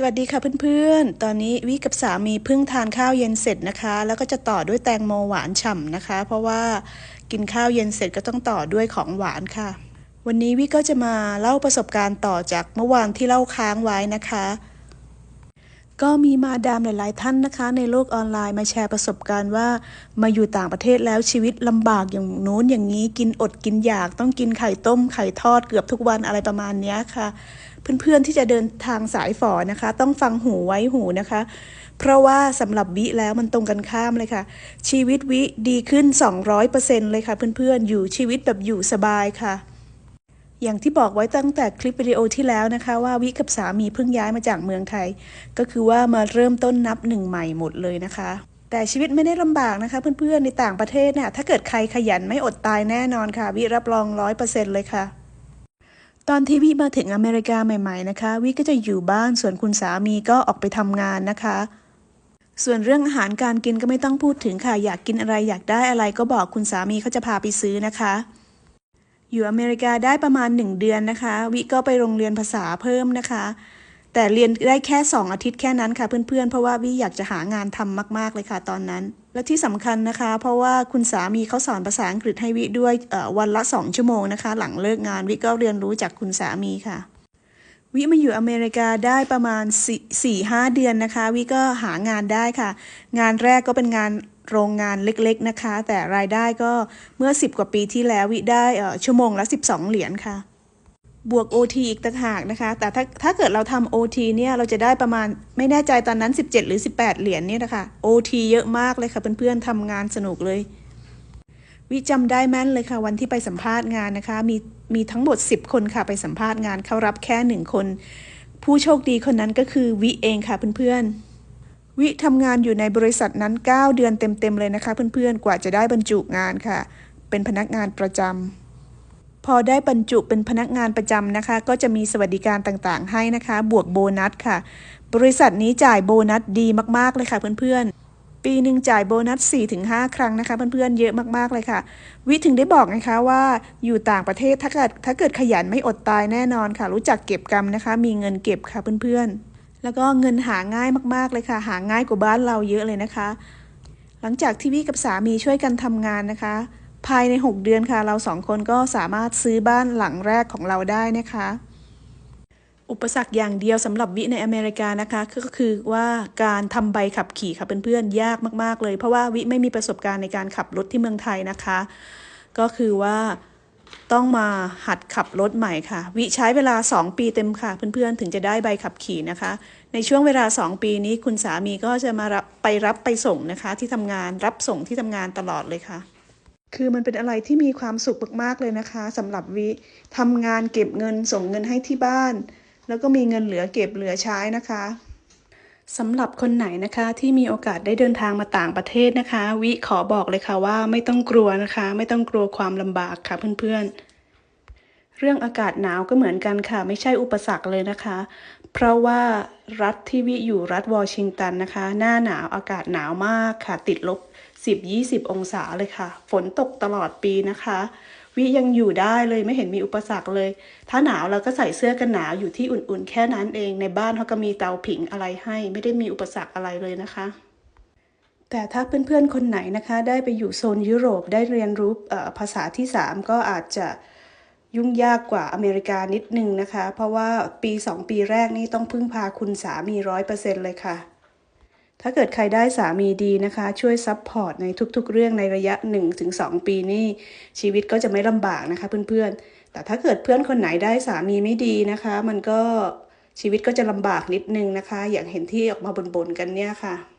สวัสดีค่ะเพื่อนๆ ตอนนี้วิกับสามีเพิ่งทานข้าวเย็นเสร็จนะคะ แล้วก็จะต่อด้วยแตงโมหวานฉ่ำนะคะ เพราะว่ากินข้าวเย็นเสร็จก็ต้องต่อด้วยของหวานค่ะ วันนี้วิก็จะมาเล่าประสบการณ์ต่อจากเมื่อวานที่เล่าค้างไว้นะคะ ก็มีมาดามหลาย ๆ ท่านนะคะ ในโลกออนไลน์มาแชร์ประสบการณ์ว่า มาอยู่ต่างประเทศแล้วชีวิตลำบากอย่างโน้นอย่างนี้กินอดกินอยาก ต้องกินไข่ต้มไข่ทอดเกือบทุกวันอะไรประมาณนี้ค่ะ เพื่อน ๆ ที่จะเดินทางสายฝอนะคะ ต้องฟังหูไว้หูนะคะ เพราะว่าสำหรับวิแล้วมันตรงกันข้ามเลยค่ะ ชีวิตวิดีขึ้น 200%เลยค่ะ เพื่อน ๆ อยู่ชีวิตแบบอยู่สบายค่ะ อย่างที่บอกไว้ตั้งแต่คลิปวิดีโอที่แล้วนะคะว่าวิกับสามีเพิ่งย้ายมาจากเมืองไทย ก็คือว่ามาเริ่มต้นนับหนึ่งใหม่หมดเลยนะคะ แต่ชีวิตไม่ได้ลำบากนะคะ เพื่อนๆในต่างประเทศเนี่ยถ้าเกิดใครขยันไม่อดตายแน่นอนค่ะ วิรับรองร้อยเปอร์เซ็นต์เลยค่ะ ตอนที่วิมาถึงอเมริกาใหม่ ๆนะคะ วิก็จะอยู่บ้านส่วนคุณสามีก็ออกไปทำงานนะคะส่วนเรื่องอาหารการกินก็ไม่ต้องพูดถึงค่ะ อยากกินอะไรอยากได้อะไรก็บอกคุณสามีเขาจะพาไปซื้อนะคะ อยู่อเมริกาได้ประมาณ 1 เดือนนะคะ วิก็ไปโรงเรียนภาษาเพิ่มนะคะ แต่เรียนได้แค่ 2 อาทิตย์แค่นั้นค่ะ เพื่อนๆ เพราะว่าวิอยากจะหางานทำมาก ๆ เลยค่ะตอนนั้น และที่สำคัญนะคะ เพราะว่าคุณสามีเขาสอนภาษาอังกฤษให้วิด้วยวันละ 2 ชั่วโมงนะคะ หลังเลิกงานวิก็เรียนรู้จากคุณสามีค่ะ วิมาอยู่อเมริกาได้ประมาณ4 4 5เดือนนะคะ วิก็หางานได้ค่ะ งานแรกก็เป็นงานโรงงานเล็กๆนะคะ แต่รายได้ก็เมื่อ 10 กว่าปีที่แล้ววิได้ชั่วโมงละ 12 เหรียญค่ะ บวก OT อีกต่างหากนะคะ แต่ถ้าถ้าเกิดเราทำ OT เนี่ยเราจะได้ประมาณไม่แน่ใจตอนนั้น 17 หรือ 18 เหรียญเนี่ยนะคะ OT เยอะมากเลยค่ะเพื่อนๆทำงานสนุกเลย วิจำได้แม่นเลยค่ะ วันที่ไปสัมภาษณ์งานนะคะ มี มีทั้งหมด 10 คนค่ะไปสัมภาษณ์งานเขารับแค่หนึ่งคน ผู้โชคดีคนนั้นก็คือวิเองค่ะเพื่อนๆ วิทำงานอยู่ในบริษัทนั้น 9 เดือนเต็มๆเลยนะคะเพื่อนๆ กว่าจะได้บรรจุงานค่ะ เป็นพนักงานประจำ พอได้บรรจุเป็นพนักงานประจำนะคะ ก็จะมีสวัสดิการต่างๆ ให้นะคะ บวกโบนัสค่ะ บริษัทนี้จ่ายโบนัสดีมากๆเลยค่ะเพื่อนๆ ปีหนึ่งจ่ายโบนัส 4-5 ครั้งนะคะเพื่อนๆเยอะมากๆเลยค่ะ วิถึงได้บอกไงคะว่าอยู่ต่างประเทศถ้าเกิดถ้าเกิดขยันไม่อดตายแน่นอนค่ะ รู้จักเก็บกรรมนะคะ มีเงินเก็บค่ะเพื่อนๆ แล้วก็เงินหาง่ายมากๆเลยค่ะ หาง่ายกว่าบ้านเราเยอะเลยนะคะ หลังจากที่วิกับสามีช่วยกันทำงานนะคะ ภายใน 6 เดือนค่ะ เราสองคนก็สามารถซื้อบ้านหลังแรกของเราได้นะคะ อุปสรรคอย่างเดียวสำหรับวิในอเมริกานะคะก็คือว่าการทำใบขับขี่ค่ะเพื่อนๆยากมากๆเลย เพราะว่าวิไม่มีประสบการณ์ในการขับรถที่เมืองไทยนะคะ ก็คือว่าต้องมาหัดขับรถใหม่ค่ะ วิใช้เวลา 2 ปีเต็มค่ะ เพื่อนๆ ถึงจะได้ใบขับขี่นะคะ ในช่วงเวลา 2 ปีนี้คุณสามีก็จะมารับไปรับไปส่งนะคะ ที่ทำงานรับส่งที่ทำงานตลอดเลยค่ะคือมันเป็นอะไรที่มีความสุขมากๆเลยนะคะสำหรับวิทำงานเก็บเงินส่งเงินให้ที่บ้าน แล้วก็มีเงินเหลือเก็บเหลือใช้นะคะสำหรับคนไหนนะคะที่มีโอกาสได้เดินทางมาต่างประเทศนะคะ วิขอบอกเลยค่ะว่าไม่ต้องกลัวนะคะ ไม่ต้องกลัวความลำบากค่ะเพื่อนๆ เรื่องอากาศหนาวก็เหมือนกันค่ะ ไม่ใช่อุปสรรคเลยนะคะ เพราะว่ารัฐที่วิอยู่รัฐวอชิงตันนะคะ หน้าหนาวอากาศหนาวมากค่ะติดลบ 10-20 องศาเลยค่ะ ฝนตกตลอดปีนะคะ วิยังอยู่ได้เลยไม่เห็นมีอุปสรรคเลย ถ้าหนาวเราก็ใส่เสื้อกันหนาวอยู่ที่อุ่นๆ แค่นั้นเองในบ้านเขาก็มีเตาผิงอะไรให้ ไม่ได้มีอุปสรรคอะไรเลยนะคะ แต่ถ้าเพื่อนๆคนไหนนะคะ ได้ไปอยู่โซนยุโรปได้เรียนรู้ภาษาที่ 3 ก็อาจจะยุ่งยากกว่าอเมริกานิดนึงนะคะ เพราะว่าปี 2 ปีแรกนี่ต้องพึ่งพาคุณสามีร้อยเปอร์เซ็นต์เลยค่ะ ถ้าเกิดใครได้สามีดีนะคะ ช่วยซัพพอร์ตในทุกๆ เรื่องในระยะ 1-2 ปีนี่ชีวิตก็จะไม่ลำบากนะคะเพื่อนๆ แต่ถ้าเกิดเพื่อนคนไหนได้สามีไม่ดีนะคะ มันก็ชีวิตก็จะลำบากนิดนึงนะคะ อย่างเห็นที่ออกมาบ่นๆกันเนี่ยค่ะ